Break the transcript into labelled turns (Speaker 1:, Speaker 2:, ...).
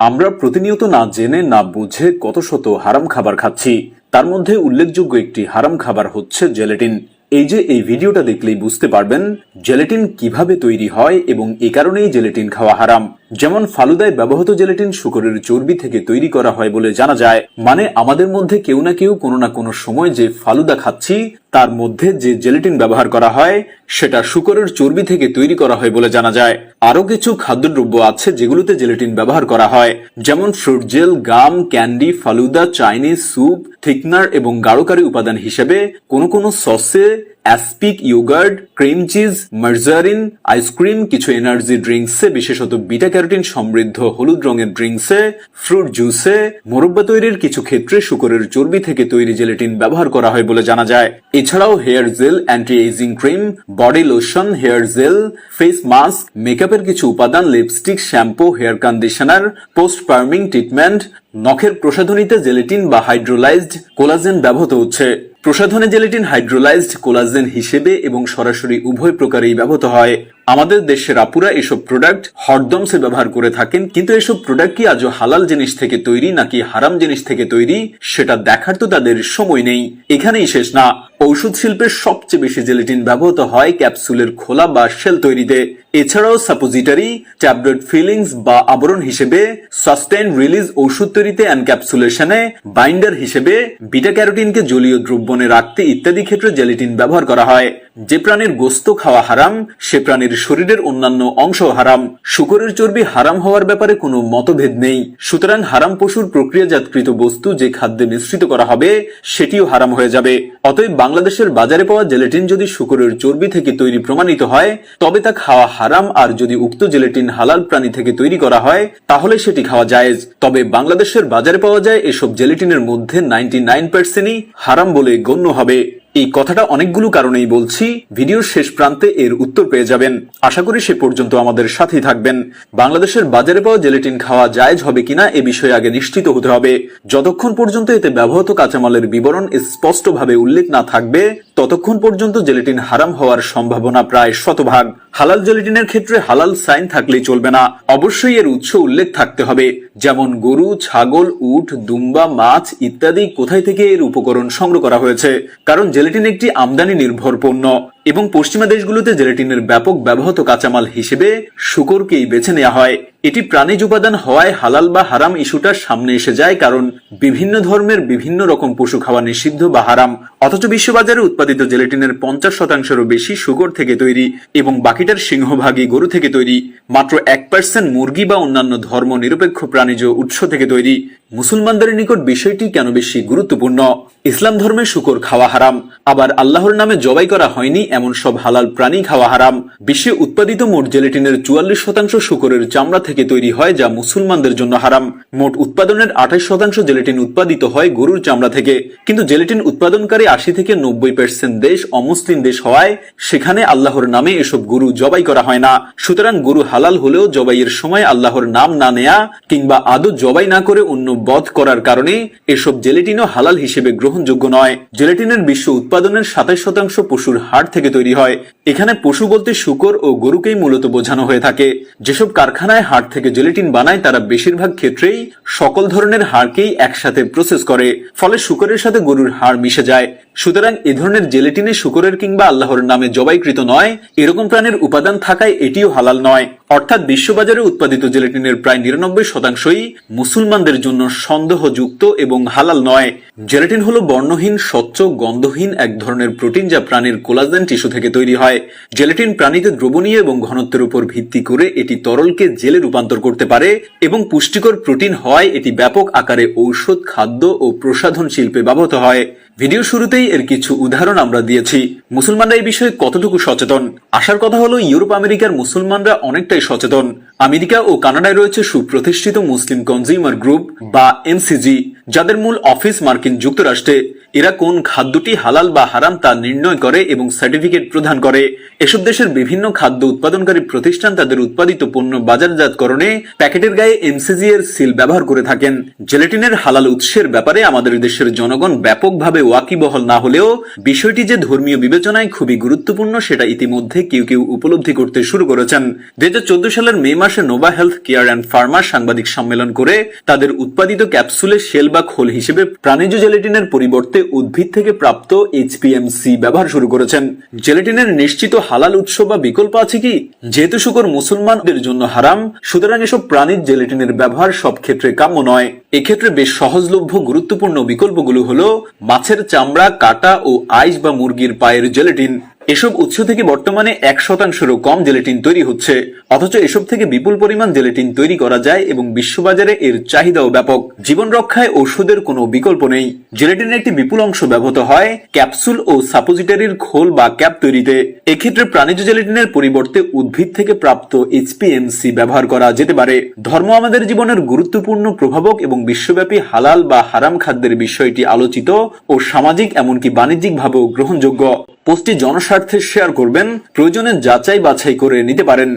Speaker 1: আমরা প্রতিনিয়ত না জেনে, না বুঝে কত শত হারাম খাবার খাচ্ছি। তার মধ্যে উল্লেখযোগ্য একটি হারাম খাবার হচ্ছে জেলেটিন। এই যে এই ভিডিওটা দেখলেই বুঝতে পারবেন জেলেটিন কীভাবে তৈরি হয় এবং এ কারণেই জেলেটিন খাওয়া হারাম। যেমন ফালুদায় ব্যবহৃত জেলেটিন শুকরের চর্বি থেকে তৈরি করা হয় বলে জানা যায় মানে আমাদের মধ্যে কেউ না কেউ কোনো না কোনো সময় যে ফালুদা খাচ্ছি, তার মধ্যে যে জেলেটিন ব্যবহার করা হয়, সেটা শুকরের চর্বি থেকে তৈরি করা হয় বলে জানা যায়। আরও কিছু খাদ্যদ্রব্য আছে যেগুলোতে জেলেটিন ব্যবহার করা হয়, যেমন fruit gel gum candy falooda Chinese soup thickener এবং গাঢ়কারী উপাদান হিসেবে কোনো কোনো সসে aspic yogurt cream cheese, margarine ice cream কিছু এনার্জি ড্রিঙ্কসে, বিশেষত বিটা ক্যারোটিন সমৃদ্ধ হলুদ রঙের ড্রিঙ্কসে, ফ্রুট জুসে, মোরব্বা তৈরির কিছু ক্ষেত্রে শুকরের চর্বি থেকে তৈরি জেলেটিন ব্যবহার করা হয় বলে জানা যায়। এছাড়াও hair gel anti ageing cream, body lotion, hair gel, face mask, মেকআপের কিছু উপাদান, lipstick, shampoo, hair conditioner post perming treatment নখের প্রসাধনীতে জেলেটিন বা হাইড্রোলাইজড কোলাজেন ব্যবহৃত হচ্ছে। প্রসাধনে জেলেটিন হাইড্রোলাইজড কোলাজেন হিসেবে এবং সরাসরি উভয় প্রকারেই ব্যবহৃত হয়। আমাদের দেশের আপুরা এসব প্রোডাক্ট হরদমসে ব্যবহার করে থাকেন, কিন্তু এসব প্রোডাক্ট কি আজও হালাল জিনিস থেকে তৈরি নাকি হারাম জিনিস থেকে তৈরি, সেটা দেখার তো তাদের সময় নেই। এখানেই শেষ না। ঔষধ শিল্পের সবচেয়ে বেশি জেলেটিন ব্যবহৃত হয় ক্যাপসুলের খোলা বা শেল তৈরিতে। এছাড়াও সাপোজিটারি ট্যাবলেট ফিলিংস বা আবরণ হিসেবে সাস্টেন রিলিজ ওষুধ তৈরিতে এনক্যাপসুলেশনে বাইন্ডার হিসেবে বিটা ক্যারোটিনকে জলীয় দ্রব্যণে রাখতে ইত্যাদি ক্ষেত্রে জেলেটিন ব্যবহার করা হয়। যে প্রাণীর গোস্ত খাওয়া হারাম, সে প্রাণীর শরীরের অন্যান্য অংশ হারাম। শুকরের চর্বি হারাম হওয়ার ব্যাপারে কোনো মতভেদ নেই। সুতরাং হারাম পশুর প্রক্রিয়াজাতকৃত বস্তু যে খাদ্যে মিশ্রিত করা হবে, সেটিও হারাম হয়ে যাবে। অতএব বাংলাদেশের বাজারে পাওয়া জেলেটিন যদি শুকুরের চর্বি থেকে তৈরি প্রমাণিত হয়, তবে তা খাওয়া হারাম, আর যদি উক্ত জেলেটিন হালাল প্রাণী থেকে তৈরি করা হয়, তাহলে সেটি খাওয়া জায়েজ। তবে বাংলাদেশের বাজারে পাওয়া যায় এসব জেলেটিনের মধ্যে নাইনটি নাইন পার্সেন্টই হারাম বলে গণ্য হবে। এই কথাটা অনেকগুলো কারণেই বলছি। ভিডিওর শেষ প্রান্তে এর উত্তর পেয়ে যাবেন। আশা করি সে পর্যন্ত আমাদের সাথেই থাকবেন। বাংলাদেশের বাজারে পাওয়া জেলেটিন খাওয়া জায়জ হবে কিনা এ বিষয়ে আগে নিশ্চিত হতে হবে। যতক্ষণ পর্যন্ত এতে ব্যবহৃত কাঁচামালের বিবরণ স্পষ্টভাবে উল্লেখ না থাকবে, ততক্ষণ পর্যন্ত জেলেটিন হারাম হওয়ার সম্ভাবনা প্রায় শতভাগ। হালাল জেলেটিনের ক্ষেত্রে হালাল সাইন থাকলেই চলবে না। অবশ্যই এর উৎস উল্লেখ থাকতে হবে। যেমন গরু, ছাগল, উট, দুম্বা, মাছ ইত্যাদি কোথায় থেকে এর উপকরণ সংগ্রহ করা হয়েছে? কারণ জেলেটিন একটি আমদানি নির্ভর পণ্য এবং পশ্চিমা দেশগুলোতে জেলেটিনের ব্যাপক ব্যবহৃত কাঁচামাল হিসেবে শুকরকেই বেছে নেওয়া হয়। এটি প্রাণীজ উপাদান হওয়ায় হালাল বা হারাম ইস্যুটার সামনে এসে যায় কারণ বিভিন্ন ধর্মের বিভিন্ন রকম পশু খাওয়া নিষিদ্ধ বা হারাম। অথচ বিশ্ববাজারে উৎপাদিত জেলেটিনের পঞ্চাশ শতাংশেরও বেশি শুকর থেকে তৈরি এবং বাকিটার সিংহভাগই গরু থেকে তৈরি। মাত্র এক পার্সেন্ট মুরগি বা অন্যান্য ধর্ম নিরপেক্ষ প্রাণীজ উৎস থেকে তৈরি। মুসলমানদের নিকট বিষয়টি কেন বেশি গুরুত্বপূর্ণ? ইসলাম ধর্মে শুকর খাওয়া হারাম। আবার আল্লাহর নামে জবাই করা হয়নি এমন সব হালাল প্রাণী খাওয়া হারাম। বিশ্বে উৎপাদিত মোট জেলেটিনের চুয়াল্লিশ শতাংশ শুকরের চামড়া থেকে তৈরি হয়, যা মুসলমানদের জন্য হারাম। মোট উৎপাদনের আঠাশ শতাংশ জেলেটিন উৎপাদিত হয় গরুর চামড়া থেকে। কিন্তু জেলেটিন উৎপাদনকারী আশি থেকে নব্বই পার্সেন্ট দেশ অমুসলিম দেশ হওয়ায় সেখানে আল্লাহর নামে এসব গরু জবাই করা হয় না। সুতরাং গরু হালাল হলেও জবাইয়ের সময় আল্লাহর নাম না নেয়া কিংবা আদৌ জবাই না করে অন্য বধ করার কারণে এসব জেলেটিনও হালাল হিসেবে গ্রহণযোগ্য নয়। জেলেটিনের বিশ্ব উৎপাদনের সাতাশ শতাংশ পশুর হাড় থেকে তৈরি হয়। এখানে পশু বলতে শুকর ও গরুকেই মূলত বোঝানো হয়ে থাকে। যেসব কারখানায় হাড় থেকে জেলেটিন বানায়, তারা বেশিরভাগ ক্ষেত্রেই সকল ধরনের হাড়কেই একসাথে প্রসেস করে। ফলে শুকরের সাথে গরুর হাড় মিশে যায়। সুতরাং এ ধরনের জেলেটিনে শুকরের কিংবা আল্লাহর নামে জবাইকৃত নয়, এরকম প্রাণীর উপাদান থাকায় এটিও হালাল নয়। অর্থাৎ বিশ্ববাজারে উৎপাদিত জেলেটিনের প্রায় নিরানব্বই শতাংশই মুসলমানদের জন্য সন্দেহযুক্ত এবং হালাল নয়। জেলেটিন হলো বর্ণহীন, স্বচ্ছ, গন্ধহীন এক ধরনের প্রোটিন যা প্রাণীর কোলাজেন টিস্যু থেকে তৈরি হয়। জেলেটিন প্রাণীতে দ্রবণীয় এবং ঘনত্বের উপর ভিত্তি করে এটি তরলকে জেলে রূপান্তর করতে পারে এবং পুষ্টিকর প্রোটিন হওয়ায় এটি ব্যাপক আকারে ঔষধ, খাদ্য ও প্রসাধন শিল্পে ব্যবহৃত হয়। ভিডিও শুরুতেই এর কিছু উদাহরণ আমরা দিয়েছি। মুসলমানরা এই বিষয়ে কতটুকু সচেতন? আসার কথা হলো, ইউরোপ, আমেরিকার মুসলমানরা অনেকটাই সচেতন। আমেরিকা ও কানাডায় রয়েছে সুপ্রতিষ্ঠিত মুসলিম কনজিউমার গ্রুপ বা এমসিজি যাদের মূল অফিস মার্কিন যুক্তরাষ্ট্রে, এরা কোন খাদ্যটি হালাল বা হারাম তা নির্ণয় করে এবং সার্টিফিকেট প্রদান করে। এসব দেশের বিভিন্ন খাদ্য উৎপাদনকারী প্রতিষ্ঠান তাদের উৎপাদিত পণ্য বাজারজাতকরণে প্যাকেটের গায়ে এমসিজি এর সিল ব্যবহার করে থাকেন। জেলেটিনের হালাল উৎসের ব্যাপারে আমাদের দেশের জনগণ ব্যাপকভাবে ওয়াকিবহল না হলেও বিষয়টি যে ধর্মীয় বিবেচনায় খুবই গুরুত্বপূর্ণ সেটা ইতিমধ্যে কেউ কেউ উপলব্ধি করতে শুরু করেছেন। দুই হাজার চোদ্দ সালের মে মাসে Nova health care and pharma সাংবাদিক সম্মেলন করে তাদের উৎপাদিত ক্যাপসুলে শেল বা খোল হিসেবে প্রাণীজ জেলেটিনের পরিবর্তে উদ্ভিদ থেকে প্রাপ্ত এইচপিএমসি ব্যবহার শুরু করেছেন। জেলেটিনের নিশ্চিত হালাল উৎস বা বিকল্প আছে কি? যেহেতু শুকর মুসলমানদের জন্য হারাম, সুতরাং এসব প্রাণীর জেলেটিনের ব্যবহার সব ক্ষেত্রে কাম্য নয়। এক্ষেত্রে বেশ সহজলভ্য গুরুত্বপূর্ণ বিকল্পগুলো হলো মাছের চামড়া, কাটা ও আইস বা মুরগির পায়ের জেলেটিন এসব উৎস থেকে বর্তমানে এক শতাংশেরও কম জেলেটিন তৈরি হচ্ছে। অথচ এসব থেকে বিপুল পরিমাণ জেলেটিন তৈরি করা যায় এবং বিশ্ববাজারে এর চাহিদাও ব্যাপক। জীবন রক্ষায় ঔষধের কোনো বিকল্প নেই। জেলেটিনের একটি বিপুল অংশ ব্যবহৃত হয় ক্যাপসুল ও সাপোজিটারির খোল বা ক্যাপ তৈরিতে। এক্ষেত্রে প্রাণীজ জেলেটিনের পরিবর্তে উদ্ভিদ থেকে প্রাপ্ত এইচপিএমসি ব্যবহার করা যেতে পারে। ধর্ম আমাদের জীবনের গুরুত্বপূর্ণ প্রভাবক এবং বিশ্বব্যাপী হালাল বা হারাম খাদ্যের বিষয়টি আলোচিত ও সামাজিক এমনকি বাণিজ্যিকভাবেও গ্রহণযোগ্য। পোস্টটি জনস্বার্থে শেয়ার করবেন প্রয়োজনে যাচাই বাছাই করে নিতে পারেন।